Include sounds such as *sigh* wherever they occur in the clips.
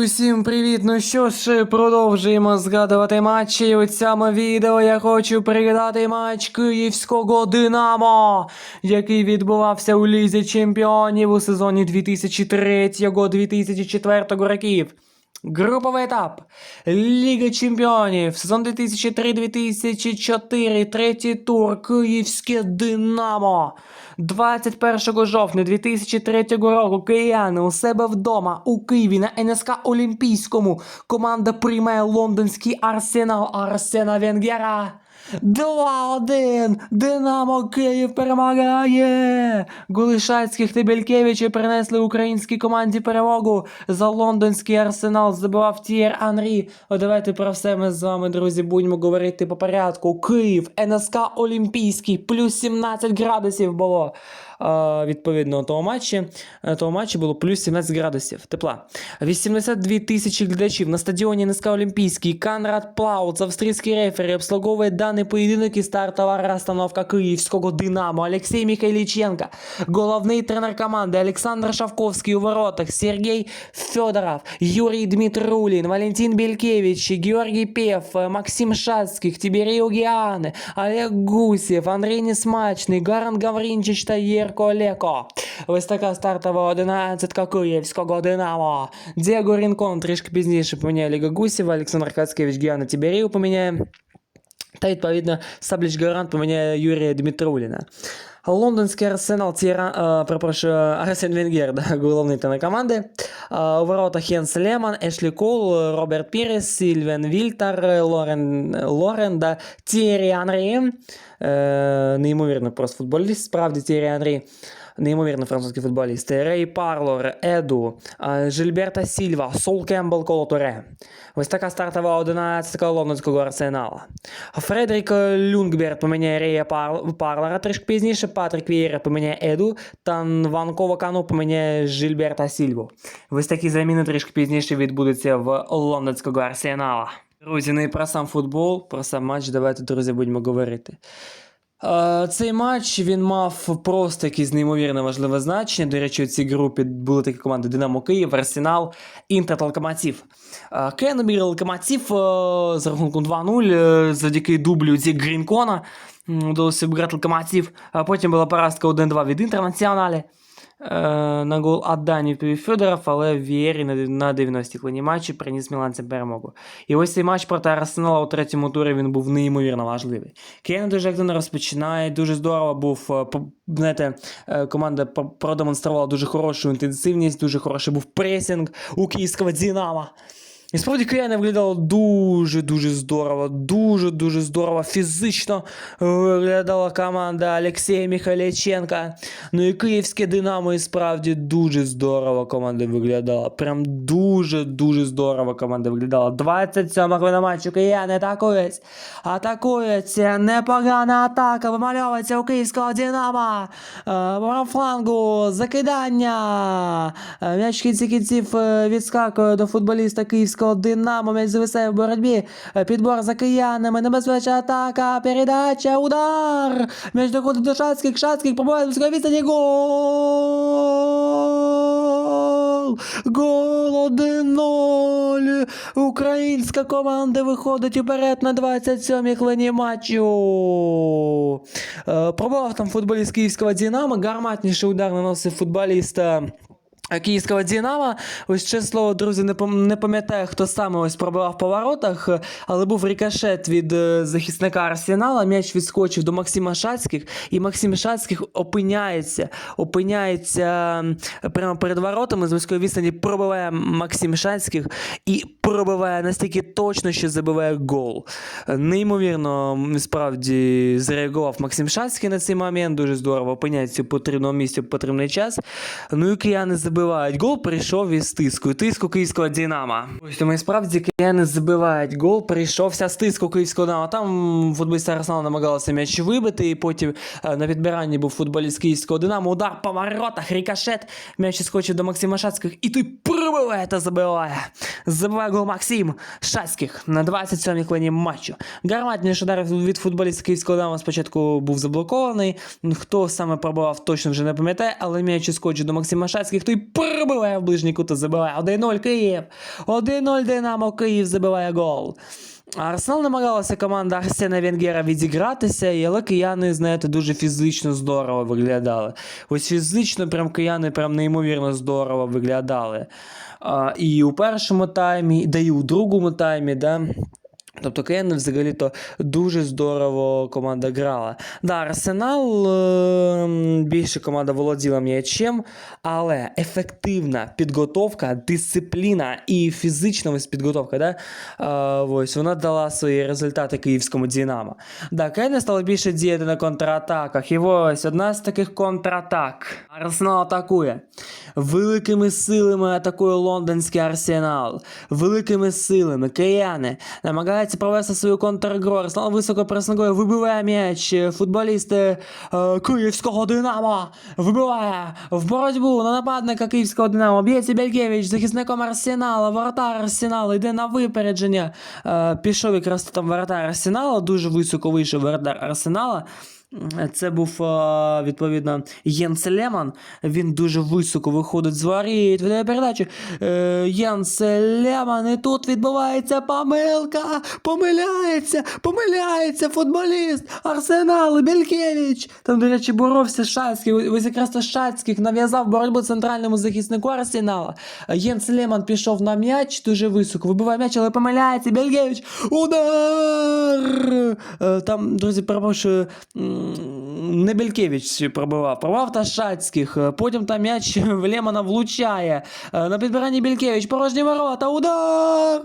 усім привіт! Ну що ж, продовжуємо згадувати матчі. У цьому відео я хочу пригадати матч київського Динамо, який відбувався у Лізі Чемпіонів у сезоні 2003-2004 років. Груповий етап. Ліга Чемпіонів. Сезон 2003-2004. Третій тур. Київське Динамо. 21 жовтня 2003 року кияни у себе вдома у Києві на НСК Олімпійському. Команда приймає лондонський арсенал Арсена Венгера. 2-1! Динамо Київ перемагає! Гулишацьких та Белькевича принесли українській команді перемогу. За лондонський арсенал забивав Тієр Анрі. Давайте про все ми з вами, друзі, будемо говорити по порядку. Київ, НСК Олімпійський, плюс 17 градусів було. Е, відповідно, того матчі, е, того матчі було плюс 17 градусів тепла. 82 тисячі глядачів на стадіоні НСК Олімпійський. Канрад Плауц, австрійський рефері, обслуговує даний поєдинок і стартова розстановка київського Динамо. Олексій Михайліченко, головний тренер команди Олександр Шавковський у воротах, Сергій Федоров, Юрій Дмитрулін, Валентин Белькевич, Георгій Пєв, Максим Шацьких, Тиберій Огіани, Олег Гусєв, Андрій Несмачний, Гаран Гаврінчич та Єрко Леко. Ось така стартова одинадцятка київського Динамо. Дієго Рінкон трішки пізніше поміняє Ліга Гусєва, Олександр Хацкевич Гіана Тиберію поміняє. Та відповідно Сабліч Гарант поміняє Юрія Дмитруліна. Лондонський арсенал Тіра, перепрошую, Арсен Венгер, *laughs* да, головний тренер команди. У воротах Єнс Леман, Ешлі Кол, Роберт Пірес, Сільвен Вільтар, Лорен, Лорен, да, Тірі Анрі. Е, неймовірно просто футболіст, справді Тірі Анрі. Неймовірно французький футболіст. Рей Парлор, Еду, Жильберта Сільва, Сол Кембл коло Торе. Ось така стартова 11 лондонського арсенала. Фредерік Люнгберт поміняє Рея Парлора трішки пізніше, Патрік Вієра поміняє Еду, та Ванкова Кану поміняє Жильберта Сільву. Ось такі заміни трішки пізніше відбудуться в лондонського арсенала. Друзі, ну і про сам футбол, про сам матч, давайте, друзі, будемо говорити. Е, Цей матч він мав просто якесь неймовірно важливе значення. До речі, у цій групі були такі команди Динамо Київ, Арсенал, Інтер та Локомотив. Е, Кенобір Локомотив е, з рахунком 2-0 е, завдяки дублю зі Грінкона вдалося обіграти Локомотив. Потім була поразка 1-2 від Інтернаціоналі. Е, На гол Адані Федоров, але Вієрі на, на 90-й хвилині матчі приніс міланцям перемогу. І ось цей матч проти Арсенала у третьому турі він був неймовірно важливий. Кейн дуже активно розпочинає, дуже здорово був. е, Знаєте, е, команда продемонструвала дуже хорошу інтенсивність, дуже хороший був пресінг у київського Динамо. І справді кияни виглядало дуже-дуже здорово, дуже-дуже здорово. Фізично виглядала команда Олексія Михайліченка. Ну і київське Динамо і справді дуже здорово команда виглядала. Прям дуже-дуже здорово команда виглядала. 27 хвилина матчу кияни атакують. Атакується непогана атака. Вимальовується у київського Динамо. Е, По флангу закидання. Е, М'яч кінці кінців е, відскакує до футболіста київського Динамо. М'яч зависає в боротьбі. Е, Підбор за киянами. Небезпечна атака. Передача. Удар. М'яч доходить до Шацьких. Шацьких пробиває з близької відстані. Гол! Гол 1-0. Українська команда виходить уперед на 27-й хвилині матчу. Е, Пробував там футболіст київського Динамо. Гарматніший удар наносив футболіста. Київського Дінамо. Ось чесно слово, друзі, не пам'ятаю, хто саме ось пробивав по воротах, е, але був рикошет від е, захисника Арсенала. М'яч відскочив до Максима Шацьких, і Максим Шацьких опиняється, опиняється прямо перед воротами з близької відстані, пробиває Максим Шацьких і пробиває настільки точно, що забиває гол. Неймовірно, справді зреагував Максим Шацький на цей момент. Дуже здорово опиняється у потрібному місці в потрібний час. Ну і кияни забивають. Гол прийшов із тиску. Тиску київського Динамо. Ось тому і справді кияни забивають. Гол прийшовся з тиску київського Динамо. Там футболісти Арсенал намагалися м'яч вибити, і потім е, на підбиранні був футболіст київського Динамо. Удар по воротах, рикошет. М'яч скочив до Максима Шацьких, і той пробиває та забиває. Забиває гол гол Максим Шацьких на 27-й хвилині матчу. Гарматний удар від футболіста київського Динамо спочатку був заблокований. Хто саме пробував, точно вже не пам'ятає, але м'яч скочить до Максима Шацьких, той пробиває в ближній кут та забиває 1-0 Київ. 1-0 Динамо Київ забиває гол. Арсенал намагалася команда Арсена Венгера відігратися, але кияни, знаєте, дуже фізично здорово виглядали. Ось фізично прям кияни прям неймовірно здорово виглядали. А, і у першому таймі, да і у другому таймі, да. Тобто кияни взагалі-то дуже здорово команда грала. Да, Арсенал е, більше команда володіла м'ячем, але ефективна підготовка, дисципліна і фізична підготовка, да, е, ось, вона дала свої результати київському Динамо. Да, кияни стали більше діяти на контратаках. І ось одна з таких контратак. Арсенал атакує. Великими силами атакує лондонський арсенал. Великими силами кияни намагаються провести свою контргру. Арсенал високо пресингує, вибиває м'яч. Футболісти е, київського Динамо вибиває в боротьбу на нападника київського Динамо. Б'ється Белькевич, захисником Арсенала, воротар Арсенала, йде на випередження. Е, пішов якраз там воротар Арсенала, дуже високо вийшов воротар Арсенала. Це був е, відповідно Єнс Леман. Він дуже високо виходить з воріт, веде передачу. Е, Єнс Леман, і тут відбувається помилка. Помиляється, помиляється футболіст Арсенал Белькевич. Там, до речі, боровся Шацький. Ось якраз Шацьких нав'язав боротьбу центральному захиснику Арсенала. Єнс Леман пішов на м'яч дуже високо, вибиває м'яч, але помиляється. Белькевич. Удар! Е, Там, друзі, перепрошую. М, Не Белькевич пробивав, пробивав Ташацьких, Потім там м'яч *laughs* в Лемона влучає. На підбиранні Белькевич, порожні ворота, удар!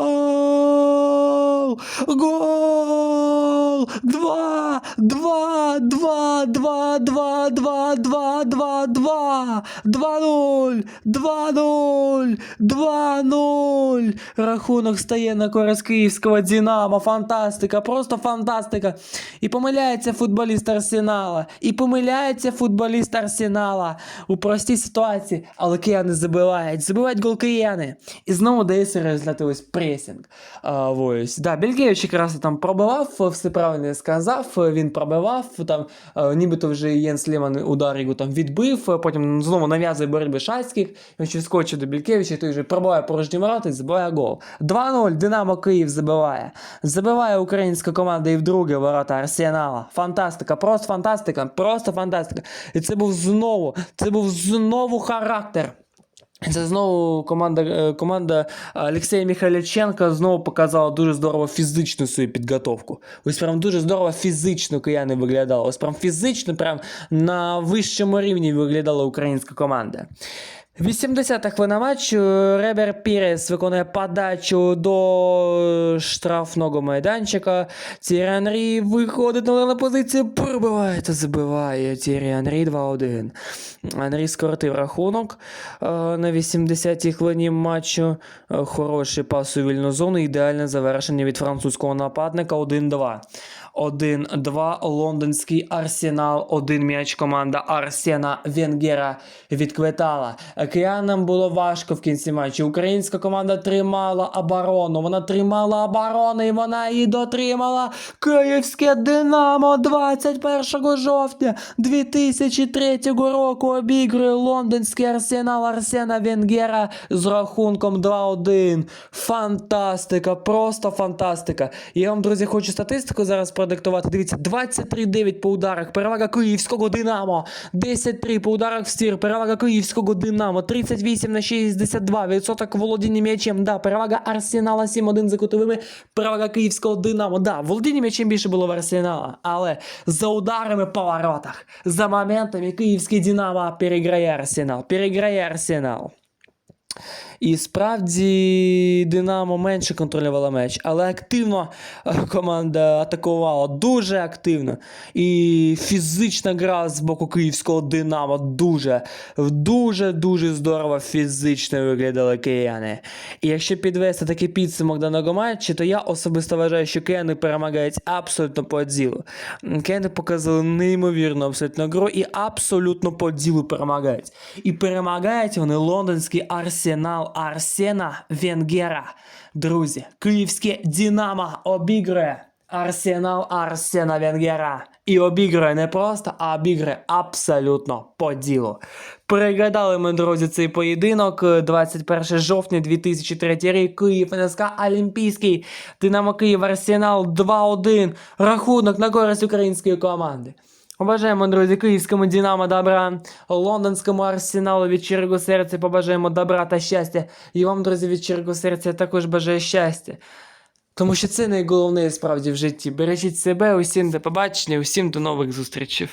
Гол! Гол! Два! Два! Два! Два! Два! Два! Два! Два! Два! Два нуль! Два нуль! Два нуль! Рахунок стає на користь київського Динамо. Фантастика, просто фантастика. І помиляється футболіст Арсенала. І помиляється футболіст Арсенала у простій ситуації, але кияни забивають. Забивають гол кияни. І знову дається результати пресінг. А, ось. Да, Белькевич якраз там пробивав, все правильно сказав. Він пробивав, там е, нібито вже Єнс Леман удар його там відбив, е, потім знову нав'язує боротьби Шацьких, він ще скочив до Бількевича, той вже пробиває порожні ворота і забиває гол. 2-0, Динамо Київ забиває. Забиває українська команда і вдруге ворота Арсенала. Фантастика, просто фантастика, просто фантастика. І це був знову, це був знову характер. Це знову команда, е, команда Олексія Михайліченка знову показала дуже здорово фізичну свою підготовку. Ось прям дуже здорово фізично кияни виглядали. Ось прям фізично, прям на вищому рівні виглядала українська команда. 80-та хвилина матчу. Ребер Пірес виконує подачу до штрафного майданчика. Тірі Анрі виходить на на позицію, пробиває та забиває. Тірі Анрі 2-1. Анрі скоротив рахунок е, на 80-й хвилині матчу. Е, Хороший пас у вільну зону. Ідеальне завершення від французького нападника 1-2. 1-2 лондонський арсенал. Один м'яч команда Арсена Венгера відквитала. Киянам було важко в кінці матчу. Українська команда тримала оборону. Вона тримала оборону і вона її дотримала. Київське Динамо 21 жовтня 2003 року обігрує лондонський арсенал Арсена Венгера з рахунком 2-1. Фантастика, просто фантастика. Я вам, друзі, хочу статистику зараз продиктувати. Дивіться, 23-9 по ударах. Перевага київського Динамо. 10-3 по ударах в стір. Перевага київського Динамо. 38 на 62. Відсоток володіння м'ячем. Да, перевага Арсенала 7-1 за кутовими. Перевага київського Динамо. Да, володіння м'ячем більше було в Арсенала. Але за ударами по воротах, за моментами київський Динамо переграє Арсенал. Переграє Арсенал. І справді Динамо менше контролювала меч, але активно е, команда атакувала, дуже активно. І фізична гра з боку київського Динамо дуже, дуже, дуже здорово фізично виглядали кияни. І якщо підвести такий підсумок даного матчу, то я особисто вважаю, що кияни перемагають абсолютно по ділу. Кияни показали неймовірну абсолютно гру і абсолютно по ділу перемагають. І перемагають вони лондонський арсенал Арсена Венгера. Друзі, київське Динамо обігрує Арсенал Арсена Венгера. І обігрує не просто, а обігрує абсолютно по ділу. Пригадали ми, друзі, цей поєдинок. е, 21 жовтня 2003 рік. Київ НСК Олімпійський. Динамо Київ Арсенал 2-1. Рахунок на користь української команди. Побажаємо, друзі, київському Динамо добра, лондонському арсеналу від щирого серця побажаємо добра та щастя. І вам, друзі, від щирого серця також бажаю щастя. Тому що це найголовніше справді в житті. Бережіть себе, усім до побачення, усім до нових зустрічей.